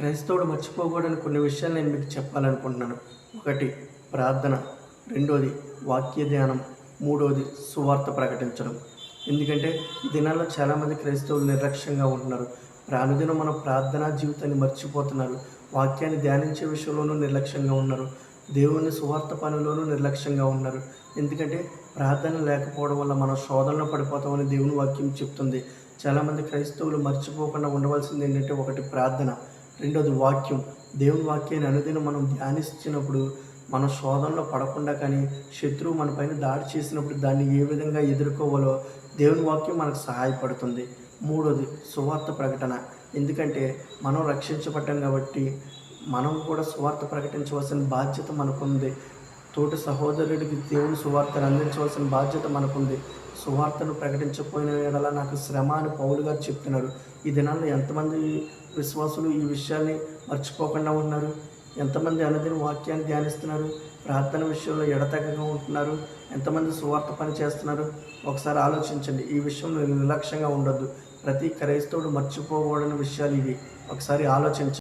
క్రైస్తవుడు మర్చిపోకూడని కొన్ని విషయాలు నేను మీకు చెప్పాలనుకుంటున్నాను. ఒకటి ప్రార్థన. రెండోది వాక్య ధ్యానం. మూడోది సువార్త ప్రకటించడం. ఎందుకంటే ఈ దినాల్లో చాలామంది క్రైస్తవులు నిర్లక్ష్యంగా ఉంటున్నారు. ప్రాణదినం మన ప్రార్థనా జీవితాన్ని మర్చిపోతున్నారు. వాక్యాన్ని ధ్యానించే విషయంలోనూ నిర్లక్ష్యంగా ఉన్నారు. దేవుని సువార్త పనుల్లోనూ నిర్లక్ష్యంగా ఉన్నారు. ఎందుకంటే ప్రార్థన లేకపోవడం వల్ల మనం శోధనలో పడిపోతామని దేవుని వాక్యం చెప్తుంది. చాలామంది క్రైస్తవులు మర్చిపోకుండా ఉండవలసింది ఏంటంటే ఒకటి ప్రార్థన. రెండోది వాక్యం. దేవుని వాక్యాన్ని అనుదినం మనం ధ్యానించినప్పుడు మన శోధనలో పడకుండా కానీ శత్రువు మన పైన దాడి చేసినప్పుడు దాన్ని ఏ విధంగా ఎదుర్కోవాలో దేవుని వాక్యం మనకు సహాయపడుతుంది. మూడోది సువార్త ప్రకటన. ఎందుకంటే మనం రక్షించబడ్డాం కాబట్టి మనం కూడా సువార్త ప్రకటించవలసిన బాధ్యత మనకుంది. తోటి సహోదరుడికి దేవుని సువార్తను అందించవలసిన బాధ్యత మనకుంది. సువార్తను ప్రకటించకపోయిన ఎడల నాకు శ్రమ అని పౌరుగారు చెప్తున్నారు. ఈ దినాల్లో ఎంతమంది విశ్వాసులు ఈ విషయాన్ని మర్చిపోకుండా ఉన్నారు. ఎంతమంది అనుదిన వాక్యాన్ని ధ్యానిస్తున్నారు? ప్రార్థన విషయంలో ఎడతెగగా ఉంటున్నారు. ఎంతమంది సువార్త పని చేస్తున్నారు? ఒకసారి ఆలోచించండి. ఈ విషయంలో నిర్లక్ష్యంగా ఉండొద్దు. ప్రతి క్రైస్తవుడు మర్చిపోకూడని విషయాలు ఇవి. ఒకసారి ఆలోచించండి